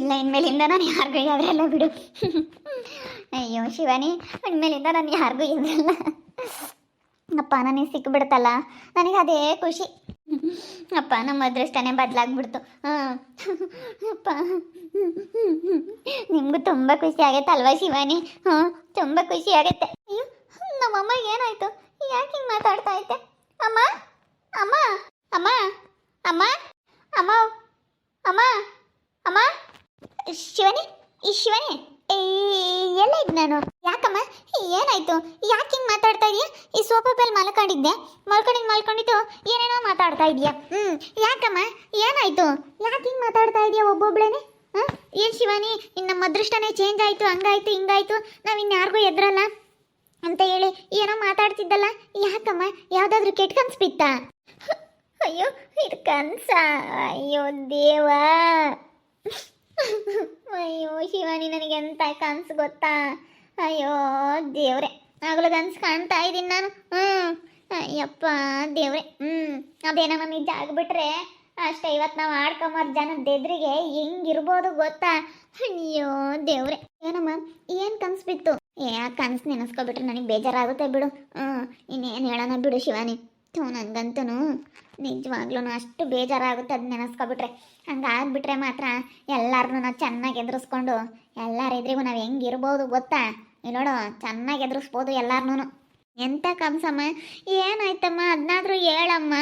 ಇಲ್ಲ ಇನ್ಮೇಲಿಂದ ನಾನು ಯಾರಿಗೂ ಯಾವ್ದಲ್ಲ ಬಿಡು. ಅಯ್ಯೋ, ಶಿವಾನಿ ಇನ್ಮೇಲಿಂದ ನಾನು ಯಾರಿಗೂ ಇರಲ್ಲ ಅಪ್ಪ, ನನಗೆ ಸಿಕ್ಬಿಡ್ತಲ್ಲ. ನನಗೆ ಅದೇ ಖುಷಿ. ಅಪ್ಪ, ನಮ್ಮ ಅದೃಷ್ಟನೇ ಬದಲಾಗ್ಬಿಡ್ತು. ಹಾಂ. ಅಪ್ಪ. ನಿಮಗೂ ತುಂಬ ಖುಷಿ ಆಗೈತೆ ಅಲ್ವಾ ಶಿವಾನಿ? ಹಾಂ, ತುಂಬ ಖುಷಿ ಆಗುತ್ತೆ ಅಯ್ಯೋ, ನಮ್ಮಮ್ಮ ಏನಾಯ್ತು? ಯಾಕೆ ಹಿಂಗೆ ಮಾತಾಡ್ತಾ ಐತೆ ಅಮ್ಮ? ಅಮ್ಮ? ಅಮ್ಮ? ಅಮ್ಮ? ಅಮ್ಮ? ಅಮ್ಮ? ಅಮ್ಮ? ಶಿವನಿ? ಈ ಶಿವನಿ? ಎಲ್ಲ ಇದ್ ನಾನು. ಯಾಕಮ್ಮ? ಏನಾಯ್ತು? ಯಾಕೆ ಹಿಂಗೆ ಮಾತಾಡ್ತಾ ಇದೀಯ? ಈ ಸೋಫಾ ಮೇಲೆ ಮಲ್ಕೊಂಡಿದ್ದೆ. ಮಲ್ಕೊಂಡಿದ್ದು ಮಲ್ಕೊಂಡಿದ್ದು ಏನೇನೋ ಮಾತಾಡ್ತಾ ಇದೀಯ. ಹ್ಮ್, ಯಾಕಮ್ಮ? ಏನಾಯ್ತು? ಯಾಕೆ ಹಿಂಗೆ ಮಾತಾಡ್ತಾ ಇದೀಯ ಒಬ್ಬೊಬ್ಳೇನೆ? ಹಾಂ? ಏನು ಶಿವಾನಿ ಇನ್ನು ನಮ್ಮ ಅದೃಷ್ಟನೇ ಚೇಂಜ್ ಆಯಿತು, ಹಂಗಾಯ್ತು, ಹಿಂಗಾಯ್ತು. ನಾವು ಇನ್ಯಾರಿಗೂ ಎದ್ರಲ್ಲ ಅಂತ ಹೇಳಿ ಏನೋ ಮಾತಾಡ್ತಿದ್ದಲ್ಲ. ಯಾಕಮ್ಮ? ಯಾವುದಾದ್ರೂ ಕೆಟ್ಟ ಕನ್ಸು ಬಿತ್ತಾ? ಅಯ್ಯೋ, ಇದು ಕನ್ಸ? ಅಯ್ಯೋ, ದೇವಾ. ಅಯ್ಯೋ, ಶಿವಾನಿ, ನನಗೆ ಎಂತ ಕನ್ಸು ಗೊತ್ತಾ? ಅಯ್ಯೋ, ದೇವ್ರೆ. ಆಗಲೂ ಕನ್ಸು ಕಾಣ್ತಾ ಇದ್ದೀನಿ ನಾನು. ಹ್ಞೂ ಅಯ್ಯಪ್ಪ, ದೇವ್ರೆ. ಹ್ಞೂ ಅದೇನೋ ನಿಜ ಆಗ್ಬಿಟ್ರೆ ಅಷ್ಟೇ ಇವತ್ತು ನಾವು ಆಡ್ಕೊಂಬರ್ ಜನದ ಎದುರಿಗೆ ಹೆಂಗಿರ್ಬೋದು ಗೊತ್ತಾ? ಅಯ್ಯೋ, ದೇವ್ರೆ. ಏನಮ್ಮ, ಏನು ಕನಸು ಬಿತ್ತು? ಏ, ಆ ಕನಸು ನೆನೆಸ್ಕೊಬಿಟ್ರೆ ನನಗೆ ಬೇಜಾರಾಗುತ್ತೆ ಬಿಡು. ಹ್ಞೂ ಇನ್ನೇನು ಹೇಳೋಣ ಬಿಡು ಶಿವಾನಿ. ಥೂ ನನಗಂತೂ ನಿಜವಾಗ್ಲೂ ಅಷ್ಟು ಬೇಜಾರಾಗುತ್ತೆ ಅದು ನೆನೆಸ್ಕೊಬಿಟ್ರೆ. ಹಂಗಾಗ್ಬಿಟ್ರೆ ಮಾತ್ರ ಎಲ್ಲರನ್ನೂ ನಾವು ಚೆನ್ನಾಗಿ ಎದುರಿಸ್ಕೊಂಡು ಎಲ್ಲರ ಎದುರಿಗೂ ನಾವು ಹೆಂಗಿರ್ಬೋದು ಗೊತ್ತಾ? ಇಲ್ಲಿ ನೋಡು, ಚೆನ್ನಾಗಿ ಎದುರಿಸ್ಬೋದು ಎಲ್ಲರನ್ನೂ. ಎಂಥ ಕಮ್ಸಮ್ಮ ಏನಾಯ್ತಮ್ಮ? ಅದನ್ನಾದ್ರೂ ಹೇಳಮ್ಮ.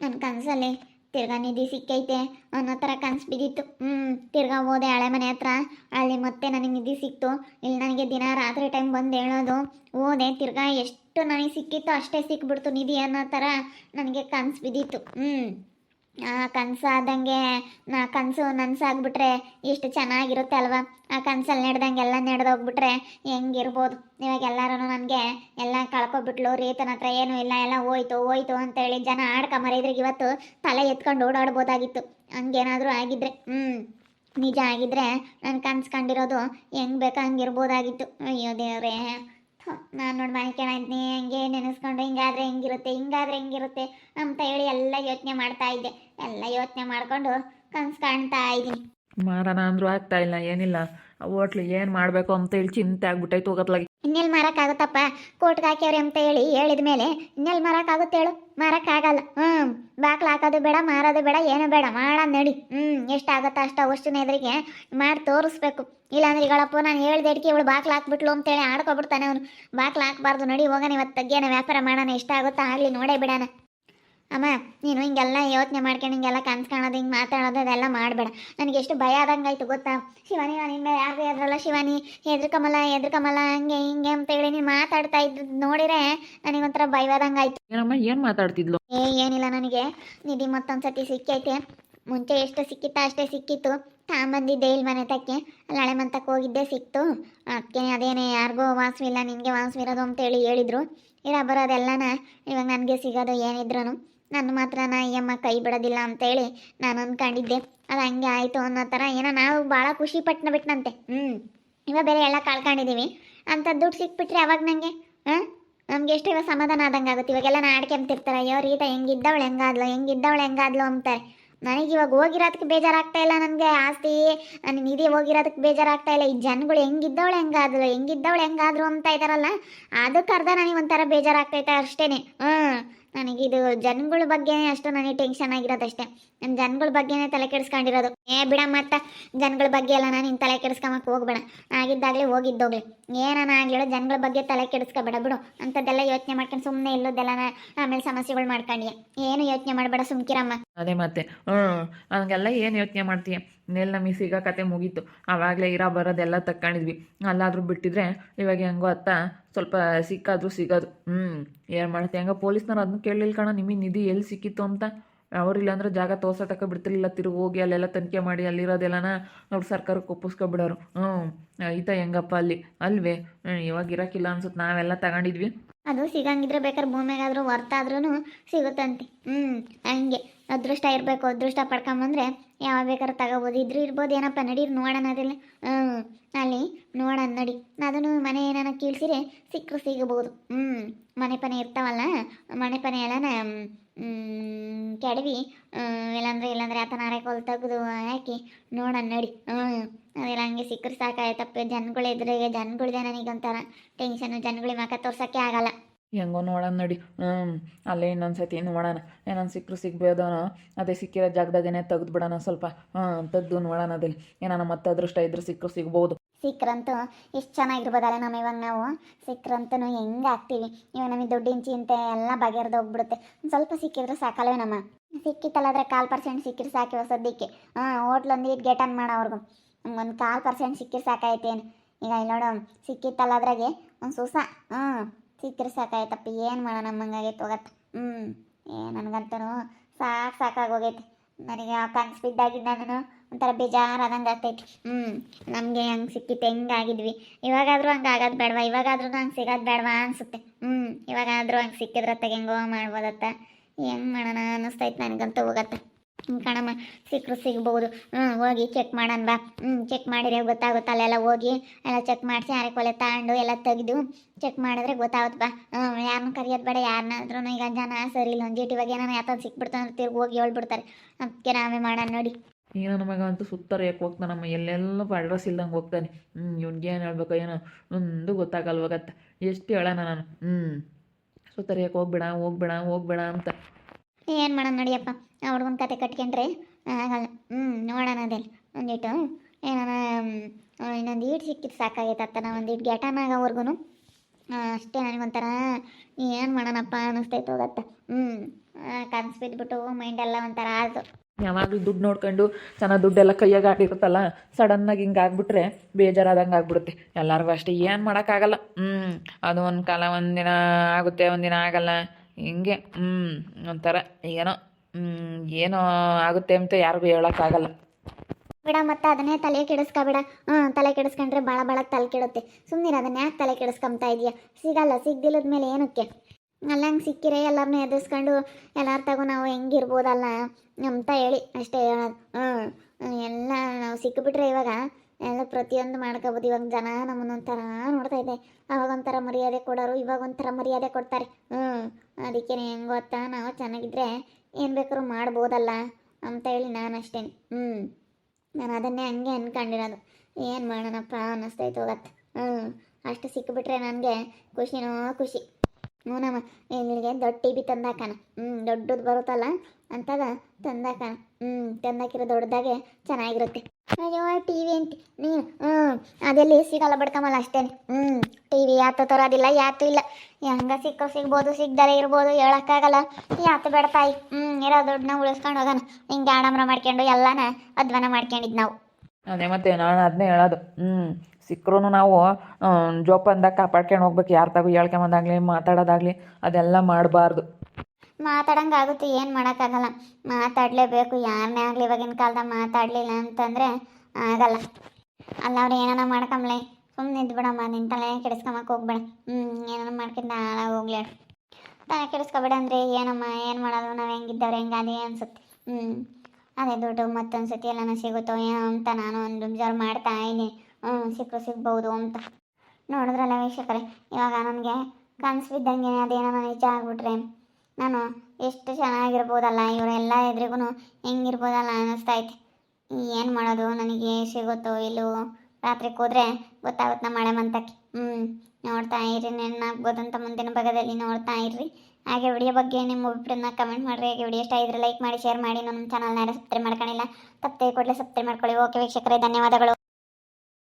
ನನ್ನ ಕನಸಲ್ಲಿ ತಿರ್ಗಾ ನಿಧಿ ಸಿಕ್ಕೈತೆ. ಅನ್ನೋ ಥರ ಕನಸು ಬಿದ್ದಿತ್ತು ಹ್ಞೂ ತಿರ್ಗಾ ಹೋದೆ ಹಳೆ ಮನೆ ಹತ್ರ. ಅಲ್ಲಿ ಮತ್ತೆ ನನಗೆ ನಿಧಿ ಸಿಕ್ತು. ಇಲ್ಲಿ ನನಗೆ ದಿನ ರಾತ್ರಿ ಟೈಮ್ ಬಂದು ಹೇಳೋದು. ಹೋದೆ, ತಿರ್ಗಾ ಎಷ್ಟು ನನಗೆ ಸಿಕ್ಕಿತ್ತು ಅಷ್ಟೇ ಸಿಕ್ಬಿಡ್ತು ನಿಧಿ ಅನ್ನೋ ಥರ ನನಗೆ ಕನ್ಸು ಬಿದ್ದಿತ್ತು ಹ್ಞೂ ಕನಸಾದಂಗೆ ನಾ ಕನಸು ನನ್ಸಾಗ್ಬಿಟ್ರೆ ಎಷ್ಟು ಚೆನ್ನಾಗಿರುತ್ತೆ ಅಲ್ವಾ? ಆ ಕನಸಲ್ಲಿ ನಡೆದಂಗೆ ಎಲ್ಲ ನಡೆದೋಗ್ಬಿಟ್ರೆ ಹೆಂಗಿರ್ಬೋದು? ಇವಾಗ ಎಲ್ಲರೂ ನನಗೆ ಎಲ್ಲ ಕಳ್ಕೊಬಿಟ್ಲು, ರೀತನ ಹತ್ರ ಏನೂ ಇಲ್ಲ, ಎಲ್ಲ ಹೋಯ್ತು ಹೋಯ್ತು ಅಂತೇಳಿ ಜನ ಆಡ್ಕೊಂಬರಿದ್ರಿಗೆ ಇವತ್ತು ತಲೆ ಎತ್ಕೊಂಡು ಓಡಾಡ್ಬೋದಾಗಿತ್ತು. ಹಂಗೇನಾದರೂ ಆಗಿದ್ರೆ ಹ್ಞೂ ನಿಜ ಆಗಿದ್ರೆ ನಾನು ಕನ್ಸ್ಕೊಂಡಿರೋದು ಹೆಂಗೆ ಬೇಕೋ ಹಂಗಿರ್ಬೋದಾಗಿತ್ತು. ಅಯ್ಯೋ ದೇವ್ರೇ. ನಾನು ನೋಡಿ ಮನೆ ಕೇಳಿದ್ನಿ ಹಂಗೆ ನೆನೆಸ್ಕೊಂಡು ಹಿಂಗಾದ್ರೆ ಹೆಂಗಿರುತ್ತೆ ಹಿಂಗಾದ್ರೆ ಹೆಂಗಿರುತ್ತೆ ಅಂತ ಹೇಳಿ ಎಲ್ಲ ಯೋಚನೆ ಮಾಡ್ತಾ ಇದ್ದೆ. ಎಲ್ಲ ಯೋಚನೆ ಮಾಡ್ಕೊಂಡು ಕನ್ಸ್ ಕಾಣ್ತಾ ಇದ್ದೀನಿ. ಮಾರಣ ಅಂದ್ರೂ ಆಗ್ತಾ ಇಲ್ಲ, ಏನಿಲ್ಲ. ಹೋಟ್ಲು ಏನು ಮಾಡಬೇಕು ಅಂತ ಹೇಳಿ ಚಿಂತೆ ಆಗ್ಬಿಟ್ಟೈತೆ ಹೋಗತ್ಲಾಗಿ. ಇನ್ನೆಲ್ಲಿ ಮಾರಕ್ಕಾಗುತ್ತಪ್ಪ ಕೋರ್ಟ್ಗೆ ಹಾಕ್ಯವ್ರಿ ಅಂತ ಹೇಳಿ ಹೇಳಿದ ಮೇಲೆ ಇನ್ನೆಲ್ಲಿ ಮಾರಕ್ಕಾಗುತ್ತೆ ಹೇಳು? ಮಾರಕ್ಕಾಗಲ್ಲ ಹ್ಞೂ ಬಾಕ್ಲು ಹಾಕೋದು ಬೇಡ, ಮಾರೋದು ಬೇಡ, ಏನು ಬೇಡ. ಮಾಡ ನಡಿ. ಹ್ಞೂ ಎಷ್ಟಾಗುತ್ತೋ ಅಷ್ಟು ಅಷ್ಟು ಎದುರಿಗೆ ಮಾಡಿ ತೋರಿಸ್ಬೇಕು. ಇಲ್ಲಾಂದ್ರೆ ಈಗಳಪ್ಪ ನಾನು ಹೇಳ್ದೆ ಅಡಿಕೆ ಇವಳು ಬಾಕ್ಲು ಹಾಕ್ಬಿಟ್ಲು ಅಂತೇಳಿ ಆಡ್ಕೊಬಿಡ್ತಾನೆ ಅವನು. ಬಾಕ್ಲು ಹಾಕ್ಬಾರ್ದು, ನಡಿ ಹೋಗೋಣ ಇವತ್ತು ತಗ್ಗೇನ ವ್ಯಾಪಾರ ಮಾಡೋಣ ಎಷ್ಟಾಗುತ್ತೋ ಆಗಲಿ ನೋಡೇ ಬಿಡೋಣ. ಅಮ್ಮ ನೀನು ಹಿಂಗೆಲ್ಲ ಯೋಚನೆ ಮಾಡ್ಕೊಂಡು ಹಿಂಗೆಲ್ಲ ಕನ್ಸು ಕಾಣೋದು ಹಿಂಗೆ ಮಾತಾಡೋದು ಅದೆಲ್ಲ ಮಾಡಬೇಡ. ನನಗೆ ಎಷ್ಟು ಭಯ ಆದಂಗಾಯ್ತು ಗೊತ್ತಾ? ಶಿವಾನಿ ನಾನು ಇನ್ಮೇಲೆ ಯಾರು ಎದ್ರಲ್ಲ ಶಿವಾನಿ? ಎದ್ರಕಮಲ್ಲ ಎದ್ರಕಮಲ್ಲ ಹಂಗೆ ಹಿಂಗೆ ಅಂತೇಳಿ ನೀನು ಮಾತಾಡ್ತಾ ಇದ್ದು ನೋಡಿದ್ರೆ ನನಗೊಂಥರ ಭಯವಾದಂಗಾಯ್ತು ಏನಮ್ಮ ಏನು ಮಾತಾಡ್ತಿದ್ಲು? ಏ ಏನಿಲ್ಲ ನನಗೆ. ನಿಧಿ ಮತ್ತೊಂದ್ಸತಿ ಸಿಕ್ಕೈತೆ. ಮುಂಚೆ ಎಷ್ಟು ಸಿಕ್ಕಿತ್ತ ಅಷ್ಟೇ ಸಿಕ್ಕಿತ್ತು. ತಾಂಬಂದಿದ್ದೆ ಇಲ್ಲಿ ಮನೆ ತಕ್ಕೆ ಅಲ್ಲಿ ಹಳೆ ಮಂತಕ್ಕೆ ಹೋಗಿದ್ದೆ ಸಿಕ್ತು. ಅದಕ್ಕೆ ಅದೇನೇ ಯಾರಿಗೂ ವಾಸವಿಲ್ಲ ನಿನಗೆ ವಾಸವಿರೋದು ಅಂತೇಳಿ ಹೇಳಿದ್ರು. ಇರ ಬರೋದೆಲ್ಲನ? ಇವಾಗ ನನಗೆ ಸಿಗೋದು ಏನಿದ್ರು ನನ್ನ ಮಾತ್ರ ನಾ ಅಮ್ಮ ಕೈ ಬಿಡೋದಿಲ್ಲ ಅಂತೇಳಿ ನಾನು ಅಂದ್ಕೊಂಡಿದ್ದೆ. ಅದು ಹಂಗೆ ಆಯಿತು ಅನ್ನೋ ಥರ ಏನೋ ನಾವು ಭಾಳ ಖುಷಿ ಪಟ್ನ ಬಿಟ್ನಂತೆ. ಹ್ಞೂ ಇವಾಗ ಬೇರೆ ಎಲ್ಲ ಕಳ್ಕೊಂಡಿದ್ದೀವಿ. ಅಂತ ದುಡ್ಡು ಸಿಕ್ಬಿಟ್ರೆ ಅವಾಗ ನನಗೆ ಹಾಂ? ನಮ್ಗೆ ಎಷ್ಟು ಇವಾಗ ಸಮಾಧಾನ ಆದಂಗೆ ಆಗುತ್ತೆ. ಇವಾಗೆಲ್ಲ ನಾಡ್ಕೊಂತಿರ್ತಾರೆ ಅಯ್ಯೋ ರೀತ ಹೆಂಗಿದ್ದವಳು ಹೆಂಗಾದ್ಲು ಹೆಂಗಿದ್ದವಳು ಹೆಂಗಾದ್ಲು ಅಂತಾರೆ. ನನಗೆ ಇವಾಗ ಹೋಗಿರೋದಕ್ಕೆ ಬೇಜಾರಾಗ್ತಾ ಇಲ್ಲ ನನಗೆ ಆಸ್ತಿ. ನನ್ನ ನಿಧಿ ಹೋಗಿರೋದಕ್ಕೆ ಬೇಜಾರಾಗ್ತಾ ಇಲ್ಲ. ಈ ಜನಗಳು ಹೆಂಗಿದ್ದವಳು ಹೆಂಗಾದ್ಲು, ಹೆಂಗಿದ್ದವಳು ಹೆಂಗಾದ್ರು ಅಂತ ಇದ್ದಾರಲ್ಲ, ಅದಕ್ಕೆ ಅರ್ಧ ನನಗೆ ಒಂಥರ ಬೇಜಾರಾಗ್ತೈತೆ ಅಷ್ಟೇನೆ. ಹ್ಞೂ ನನಗಿದು ಜನಗಳ ಬಗ್ಗೆನೇ ಅಷ್ಟು ನನಗೆ ಟೆನ್ಷನ್ ಆಗಿರೋದಷ್ಟೇ ನನ್ನ ಜನಗಳ ಬಗ್ಗೆನೇ ತಲೆ ಕೆಡಿಸ್ಕೊಂಡಿರೋದು. ಏ ಬಿಡ ಮತ್ತ ಜನಗಳ ಬಗ್ಗೆ ಎಲ್ಲ ನಾನು ನಿನ್ನ ತಲೆ ಕೆಡಿಸ್ಕೊಂಬಕ್ಕೆ ಹೋಗ್ಬೇಡ. ಆಗಿದ್ದಾಗಲೇ ಹೋಗಿದ್ದೋಗ್ಲಿ. ಏನಾನ ಆಗಿರೋ ಜನಗಳ ಬಗ್ಗೆ ತಲೆ ಕೆಡಿಸ್ಕೊಬೇಡ ಬಿಡು. ಅಂಥದ್ದೆಲ್ಲ ಯೋಚನೆ ಮಾಡ್ಕೊಂಡು ಸುಮ್ಮನೆ ಇಲ್ಲದೆಲ್ಲ ಆಮೇಲೆ ಸಮಸ್ಯೆಗಳು ಮಾಡ್ಕೊಂಡಿ ಏನು ಯೋಚನೆ ಮಾಡಬೇಡ ಸುಮ್ಕಿರಮ್ಮ. ಅದೇ ಮತ್ತೆ. ಹ್ಞೂ ಹಂಗೆಲ್ಲ ಏನು ಯೋಚನೆ ಮಾಡ್ತೀಯ? ನೆಲ್ ನಮಗೆ ಸಿಗೋ ಕತೆ ಮುಗೀತು. ಆವಾಗಲೇ ಇರೋ ಬರೋದೆಲ್ಲ ತಕ್ಕೊಂಡಿದ್ವಿ. ಅಲ್ಲಾದರೂ ಬಿಟ್ಟಿದ್ರೆ ಇವಾಗ ಹೆಂಗೋ ಅತ್ತ ಸ್ವಲ್ಪ ಸಿಕ್ಕಾದರೂ ಸಿಗೋದು. ಹ್ಞೂ ಏನು ಮಾಡ್ತೀವಿ ಹೆಂಗ ಪೊಲೀಸ್ನವ್ರು ಅದನ್ನ ಕೇಳಲಿಲ್ಲ ಕಣ, ನಿಮಗೆ ನಿಧಿ ಎಲ್ಲಿ ಸಿಕ್ಕಿತ್ತು ಅಂತ. ಅವ್ರಿಲ್ಲ ಅಂದ್ರೆ ಜಾಗ ತೋರ್ಸೋತಕ್ಕ ಬಿಡ್ತಿರ್ಲಿಲ್ಲ. ತಿರುಗಿ ಹೋಗಿ ಅಲ್ಲೆಲ್ಲ ತನಿಖೆ ಮಾಡಿ ಅಲ್ಲಿರೋದೆಲ್ಲನ ಅವ್ರು ಸರ್ಕಾರಕ್ಕೆ ಒಪ್ಪಿಸ್ಕೊಬಿಡೋರು. ಹ್ಞೂ ಈತ ಹೆಂಗಪ್ಪ ಅಲ್ಲಿ? ಅಲ್ವೇ? ಇವಾಗ ಇರೋಕ್ಕಿಲ್ಲ ಅನ್ಸುತ್ತೆ ನಾವೆಲ್ಲ ತಗೊಂಡಿದ್ವಿ. ಅದು ಸಿಗಂಗಿದ್ರೆ ಬೇಕಾದ್ರೆ ಭೂಮಿಗಾದ್ರೂ ವರ್ತಾದ್ರೂ ಸಿಗುತ್ತಂತೆ. ಹ್ಞೂ ಹಂಗೆ. ಅದೃಷ್ಟ ಇರಬೇಕು. ಅದೃಷ್ಟ ಪಡ್ಕೊಂಬಂದ್ರೆ ಯಾವ ಬೇಕಾದ್ರೆ ತಗೋಬೋದು. ಇದ್ರು ಇರ್ಬೋದು, ಏನಪ್ಪ ನಡೀರಿ ನೋಡೋಣ ಅದೆಲ್ಲ ಅಲ್ಲಿ ನೋಡೋಣ ನಡಿ. ಅದನ್ನು ಮನೆ ಏನಾನ ಕೀಳ್ಸಿರೆ ಸಿಕ್ಕರು ಸಿಗಬಹುದು. ಹ್ಞೂ ಮನೆ ಪನೆ ಇರ್ತಾವಲ್ಲ, ಮನೆ ಪನೆ ಎಲ್ಲನ ಕೆಡವಿ ಇಲ್ಲಾಂದ್ರೆ ಇಲ್ಲಾಂದ್ರೆ ಆತನ ನಾರೆ ಕೋಲ್ ತೆಗೆದು ಹಾಕಿ ನೋಡೋಣ ನಡಿ. ಹ್ಞೂ ಅದೆಲ್ಲ ಹಂಗೆ ಸಿಕ್ಕರು ಸಾಕಾಯ್ತಪ್ಪ. ಜನಗಳು ಎದುರಿಗೆ ಜನಗಳ್ದೆ ಒಂಥರ ಟೆನ್ಷನು ಜನಗಳಿಗೆ ಮಖ ತೋರ್ಸೋಕ್ಕೆ ಆಗಲ್ಲ. ಹೆಂಗೋ ನೋಡೋಣ ನಡಿ. ಹ್ಞೂ ಅಲ್ಲೇ ಇನ್ನೊಂದು ಸತಿ ನೋಡೋಣ ಏನೊಂದು ಸಿಕ್ಕರು ಸಿಗ್ಬೋದೋ ಅದೇ ಸಿಕ್ಕಿರೋ ಜಾಗದಾಗೇನೆ ತೆಗೆದು ಬಿಡೋಣ ಸ್ವಲ್ಪ. ಹಾಂ ತೆಗೆದು ನೋಡೋಣ ಅದಲ್ಲಿ ಏನಾನ ಮತ್ತೆ ಅದೃಷ್ಟ ಇದ್ರೆ ಸಿಕ್ಕರು ಸಿಗ್ಬೋದು. ಸಿಕ್ಕರಂತೂ ಎಷ್ಟು ಚೆನ್ನಾಗಿರ್ಬೋದಲ್ಲ ನಮ್ಮ ಇವಾಗ ನಾವು? ಸಿಕ್ಕರಂತೂ ಹೆಂಗೆ ಆಗ್ತೀವಿ? ಇವಾಗ ನಮಗೆ ದುಡ್ಡಿನ ಚಿಂತೆ ಎಲ್ಲ ಬಗೆಹರ್ದು ಹೋಗ್ಬಿಡುತ್ತೆ. ಒಂದು ಸ್ವಲ್ಪ ಸಿಕ್ಕಿದ್ರೆ ಸಾಕಲ್ವೇ ನಮ್ಮ? ಸಿಕ್ಕಿತ್ತಲ್ಲಾದ್ರೆ ಕಾಲು ಪರ್ಸೆಂಟ್ ಸಿಕ್ಕಿದ್ರೆ ಸಾಕಿವ ಸದ್ಯಕ್ಕೆ. ಹಾಂ ಹೋಟ್ಲೊಂದು ಇಟ್ಟು ಮಾಡೋ ಆನ್ ಹಂಗೆ ಒಂದು ಕಾಲು ಪರ್ಸೆಂಟ್ ಸಿಕ್ಕಿದ್ರೆ ಸಾಕಾಯ್ತೇನು. ಈಗ ಇಲ್ಲಿ ನೋಡು, ಸಿಕ್ಕಿತ್ತಲ್ಲ ಒಂದು ಸೂಸ. ಹ್ಞೂ ಸಿಕ್ಕಿದ್ರೆ ಸಾಕಾಯ್ತಪ್ಪ, ಏನು ಮಾಡೋಣ ನಮ್ಮಂಗಾಗೈತೆ ಹೋಗತ್ತ. ಹ್ಞೂ ಏ, ನನಗಂತೂ ಸಾಕು ಸಾಕಾಗೋಗೈತೆ ನನಗೆ ಆ ಕನ್ಸು ಬಿದ್ದಾಗಿದ್ದ ನಾನು ಒಂಥರ ಬೇಜಾರಾದಂಗೆ ಆಗ್ತೈತಿ. ಹ್ಞೂ ನಮಗೆ ಹಂಗೆ ಸಿಕ್ಕಿತ್ತು ಹೆಂಗಾಗಿದ್ವಿ ಇವಾಗಾದರೂ ಹಂಗೆ ಆಗೋದು ಬೇಡವಾ? ಇವಾಗಾದ್ರೂ ಹಂಗೆ ಸಿಗೋದು ಬೇಡವಾ ಅನಿಸುತ್ತೆ. ಹ್ಞೂ ಇವಾಗಾದರೂ ಹಂಗೆ ಸಿಕ್ಕಿದ್ರೆ ಹೆಂಗೋ ಮಾಡ್ಬೋದತ್ತ? ಹೆಂಗೆ ಮಾಡೋಣ ಅನ್ನಿಸ್ತೈತೆ ನನಗಂತೂ ಹೋಗತ್ತೆ. ಸಿಕ್ಕರು ಸಿಗ್ಬೋದು. ಹ್ಞೂ ಹೋಗಿ ಚೆಕ್ ಮಾಡೋಣ ಬಾ. ಹ್ಞೂ ಚೆಕ್ ಮಾಡಿದ್ರೆ ಗೊತ್ತಾಗುತ್ತೆ? ಅಲ್ಲೆಲ್ಲ ಹೋಗಿ ಎಲ್ಲ ಚೆಕ್ ಮಾಡಿಸಿ ಯಾರೇ ಕೊಲೆ ತಗೊಂಡು ಎಲ್ಲ ತೆಗೆದು ಚೆಕ್ ಮಾಡಿದ್ರೆ ಗೊತ್ತಾಗುತ್ತೆ ಬಾ. ಹ್ಞೂ ಯಾರನ್ನ ಕರೆಯೋದು ಬೇಡ ಯಾರನ್ನಾದ್ರೂ ಈಗ ಜನ ಸರಿ ಇಲ್ಲ ಒಂದು ಇವಾಗ ಏನಾರ ಯಾತನ ಸಿಕ್ಬಿಡ್ತಾನೆ ತಿರ್ಗಿ ಹೋಗಿ ಹೇಳ್ಬಿಡ್ತಾರೆ. ಅದಕ್ಕೆ ನಾವೇ ಮಾಡೋಣ ನೋಡಿ. ಈಗ ನನ್ನ ಮಗ ಅಂತೂ ಸುತ್ತಾರೆ ಯಾಕೆ ಹೋಗ್ತಾನಮ್ಮ ಎಲ್ಲೆಲ್ಲ ಅಡ್ರೆಸ್ ಇಲ್ದಂಗೆ ಹೋಗ್ತಾನೆ. ಹ್ಞೂ ಇವ್ನಿಗೆ ಏನು ಹೇಳ್ಬೇಕು ಏನೋ? ಒಂದು ಗೊತ್ತಾಗಲ್ವಾಗತ್ತೆ. ಎಷ್ಟು ಹೇಳೋಣ ನಾನು? ಹ್ಞೂ ಸುತ್ತಾರೆ ಯಾಕೆ ಹೋಗ್ಬೇಡ ಹೋಗ್ಬೇಡ ಹೋಗ್ಬೇಡ ಅಂತ. ಏನು ಮಾಡೋಣ ನಡಿಯಪ್ಪ? ಆ ಹುಡ್ಗನ ಕತೆ ಕಟ್ಕೊಂಡ್ರೆ ಹ್ಞೂ ನೋಡೋಣ ಅದೇನು ಒಂದಿಟ್ಟು, ಏನಾನ ಇನ್ನೊಂದು ಈಟ್ ಸಿಕ್ಕಿದ್ದು ಸಾಕಾಗೈತತ್ತ ನಾ ಒಂದು ಗೆಟನ್ ಗೆಟನಾಗವರೆಗೂ ಅಷ್ಟೇ ನನಗೊಂಥರ ಏನು ಮಾಡೋಣಪ್ಪ ಅನ್ನಿಸ್ತೈತೆ ಹೋಗತ್ತೆ ಹ್ಞೂ ಕನ್ಸು ಬಿದ್ದುಬಿಟ್ಟು ಮೈಂಡೆಲ್ಲ ಒಂಥರ ಆಯ್ತು ಯಾವಾಗಲೂ ದುಡ್ಡು ನೋಡ್ಕೊಂಡು ಚೆನ್ನಾಗಿ ದುಡ್ಡೆಲ್ಲ ಕೈಯಾಗ ಆಡಿರುತ್ತಲ್ಲ, ಸಡನ್ನಾಗಿ ಹಿಂಗೆ ಆಗ್ಬಿಟ್ರೆ ಬೇಜಾರಾದಂಗೆ ಆಗ್ಬಿಡುತ್ತೆ. ಎಲ್ಲರಿಗೂ ಅಷ್ಟೇ, ಏನು ಮಾಡೋಕ್ಕಾಗಲ್ಲ. ಹ್ಞೂ ಅದು ಒಂದು ಕಾಲ ಒಂದಿನ ಆಗುತ್ತೆ, ಒಂದಿನ ಆಗಲ್ಲ. ಹಿಂಗೆ ಹ್ಞೂ ಒಂಥರ ಏನೋ. ಏನೋ ಆಗುತ್ತೆ ಅಂತ ಯಾರಿಗೂ ಹೇಳೋಕ್ಕಾಗಲ್ಲ ಬಿಡ ಮತ್ತೆ, ಅದನ್ನೇ ತಲೆ ಕೆಡಿಸ್ಕೊಬೇಡ ಹ್ಞೂ ತಲೆ ಕೆಡಿಸ್ಕೊಂಡ್ರೆ ಭಾಳ ಭಾಳ ತಲೆ ಕೆಡುತ್ತೆ. ಸುಮ್ಮನೆ ಅದನ್ನ ಯಾಕೆ ತಲೆ ಕೆಡಿಸ್ಕೊಂತಾ ಇದೆಯಾ? ಸಿಗಲ್ಲ, ಸಿಗ್ದಿಲ್ಲದ ಮೇಲೆ ಏನಕ್ಕೆ? ಅಲ್ಲಂಗೆ ಸಿಕ್ಕಿರೆ ಎಲ್ಲರನ್ನೂ ಎದುರಿಸ್ಕೊಂಡು ಎಲ್ಲರ ತಗೋ ನಾವು ಹೆಂಗಿರ್ಬೋದಲ್ಲ ಅಂತ ಹೇಳಿ, ಅಷ್ಟೇ ಹೇಳೋದು. ಹ್ಞೂ ಎಲ್ಲ ನಾವು ಸಿಕ್ಕಿಬಿಟ್ರೆ ಇವಾಗ ಎಲ್ಲ ಪ್ರತಿಯೊಂದು ಮಾಡ್ಕೋಬೋದು. ಇವಾಗ ಜನ ನಮ್ಮನ್ನೊಂಥರ ನೋಡ್ತಾ ಇದೆ ಅವಾಗ ಒಂಥರ ಮರ್ಯಾದೆ ಕೊಡೋರು, ಇವಾಗ ಒಂಥರ ಮರ್ಯಾದೆ ಕೊಡ್ತಾರೆ. ಹ್ಞೂ ಅದಕ್ಕೆ ಹೆಂಗೆ ಗೊತ್ತಾ? ನಾವು ಚೆನ್ನಾಗಿದ್ರೆ ಏನು ಬೇಕಾದ್ರೂ ಮಾಡ್ಬೋದಲ್ಲ ಅಂತ ಹೇಳಿ ನಾನು ಅಷ್ಟೇ ಹ್ಞೂ ನಾನು ಅದನ್ನೇ ಹಂಗೆ ಅನ್ಕೊಂಡಿರೋದು. ಏನು ಮಾಡೋಣಪ್ಪ ಅನ್ನಿಸ್ತೈತೆ ಹೋಗತ್ತೆ ಹ್ಞೂ ಅಷ್ಟು ಸಿಕ್ಕಿಬಿಟ್ರೆ ನನಗೆ ಖುಷಿನೋ ಖುಷಿ. ಹ್ಞೂ ನಮ್ಮ ಇಲ್ಲಿಗೆ ದೊಡ್ಡ ಟಿ ವಿ ತಂದಾಕಣ. ಹ್ಞೂ ದೊಡ್ಡದು ಬರುತ್ತಲ್ಲ ಅಂತಾಗ ತಂದಾಕಣ. ಹ್ಞೂ ತಂದಾಕಿರೋ ದೊಡ್ಡದಾಗೆ ಚೆನ್ನಾಗಿರುತ್ತೆ. ಅಯ್ಯೋ, ಟಿ ವಿ ಅಂತ. ನೀನು ಹ್ಞೂ ಅದೆಲ್ಲಿ ಸಿಗಲ್ಲ ಬಡ್ಕಮಲ್ಲ ಅಷ್ಟೇ. ಹ್ಞೂ ಟಿ ವಿ ಯಾತು ತರೋದಿಲ್ಲ, ಯಾತು ಇಲ್ಲ. ಹೆಂಗ ಸಿಕ್ಕೋ ಸಿಗ್ಬೋದು, ಸಿಗ್ದಲೆ ಇರ್ಬೋದು, ಹೇಳೋಕ್ಕಾಗಲ್ಲ. ಯಾತು ಬೇಡ ತಾಯಿ. ಹ್ಞೂ ಇರೋ ದುಡ್ಡನ್ನ ಉಳಿಸ್ಕೊಂಡು ಹೋಗೋಣ. ಹಿಂಗೆ ಆಡಂಬ್ರ ಮಾಡ್ಕೊಂಡು ಎಲ್ಲಾನ ಅಧ್ವಾನ ಮಾಡ್ಕೊಂಡಿದ್ದು ನಾವು. ಅದೇ ಮತ್ತೆ ನಾನು ಅದನ್ನೇ ಹೇಳೋದು. ಹ್ಞೂ ಸಿಕ್ಕರೂ ನಾವು ಜೋಪಾನ್ದಾಗ ಕಾಪಾಡ್ಕೊಂಡು ಹೋಗ್ಬೇಕು. ಯಾರ ತಗೋ ಹೇಳ್ಕೊಂಬಂದಾಗಲಿ, ಮಾತಾಡೋದಾಗಲಿ, ಅದೆಲ್ಲ ಮಾಡಬಾರ್ದು. ಮಾತಾಡಂಗೆ ಆಗುತ್ತೆ ಏನು ಮಾಡೋಕ್ಕಾಗಲ್ಲ. ಮಾತಾಡಲೇಬೇಕು ಯಾರನ್ನೇ ಆಗಲಿ ಇವಾಗಿನ ಕಾಲದಾಗ ಮಾತಾಡಲಿಲ್ಲ ಅಂತಂದರೆ ಆಗಲ್ಲ. ಅಲ್ಲ, ಅವ್ರು ಏನಾನ ಮಾಡ್ಕೊಂಬ್ಲೆ ಸುಮ್ಮನೆ ಇದ್ಬಿಡಮ್ಮ ನಿನ್ನ ತಲೆ ಕೆಡಿಸ್ಕೊಂಬಕ್ಕೆ ಹೋಗ್ಬೇಡ. ಹ್ಞೂ ಏನಾನ ಮಾಡ್ಕೊಂಡು ಹಾಳಾಗಿ ಹೋಗ್ಲಿ. ತಲೆ ಕೆಡಿಸ್ಕೊಬೇಡ ಅಂದರೆ ಏನಮ್ಮ, ಏನು ಮಾಡೋದು? ನಾವು ಹೆಂಗಿದ್ದವ್ರು ಅದೇ ಅನ್ಸುತ್ತೆ. ಹ್ಞೂ ಅದೇ ದುಡ್ಡು ಮತ್ತೊಂದು ಸತಿ ಎಲ್ಲನ ಸಿಗುತ್ತೋ ಏನೋ ಅಂತ ನಾನು ಒಂದು ಅಬ್ಸರ್ವ್ ಮಾಡ್ತಾ ಇದ್ದೀನಿ. ಹ್ಞೂ ಸಿಕ್ಕರು ಸಿಗ್ಬೋದು ಅಂತ. ನೋಡಿದ್ರಲ್ಲ ವೀಕ್ಷಕರೇ, ಇವಾಗ ನನಗೆ ಕನಸು ಬಿದ್ದಂಗೆ ಅದೇನೋ ನಿಜ ಆಗ್ಬಿಟ್ರೆ. ನಾನು ಎಷ್ಟು ಚೆನ್ನಾಗಿರ್ಬೋದಲ್ಲ ಇವರೆಲ್ಲ ಎದುರಿಗೂ ಹೆಂಗಿರ್ಬೋದಲ್ಲ ಅನ್ನಿಸ್ತೈತೆ ಏನು ಮಾಡೋದು, ನನಗೆ ಸಿಗುತ್ತೋ ಇಲ್ಲೋ ರಾತ್ರಿ ಹೋದ್ರೆ ಗೊತ್ತಾಗುತ್ತೆ ನಮ್ಮ ಮಳೆ ಮಂತಕ್ಕೆ? ಹ್ಞೂ ನೋಡ್ತಾ ಇರಿ ನೆನ್ನಾಗ್ಬೋದಂತ ಮುಂದಿನ ಭಾಗದಲ್ಲಿ ನೋಡ್ತಾ ಇರ್ರಿ. ಹಾಗೆ ವಿಡಿಯೋ ಬಗ್ಗೆ ನಿಮ್ಮ ಅಭಿಪ್ರಾಯನ ಕಮೆಂಟ್ ಮಾಡಿರಿ. ಹಾಗೆ ವಿಡಿಯೋ ಇಷ್ಟ ಇದ್ರೆ ಲೈಕ್ ಮಾಡಿ ಶೇರ್ ಮಾಡಿ. ನಮ್ಮ ಚಾನಲ್ನ ಸಬ್ಸ್ಕ್ರೈಬ್ ಮಾಡ್ಕೊಂಡಿಲ್ಲ, ತಪ್ಪದೆ ಕೂಡಲೇ ಸಬ್ಸ್ಕ್ರೈಬ್ ಮಾಡ್ಕೊಳ್ಳಿ. ಓಕೆ ವೀಕ್ಷಕರೇ, ಧನ್ಯವಾದಗಳು.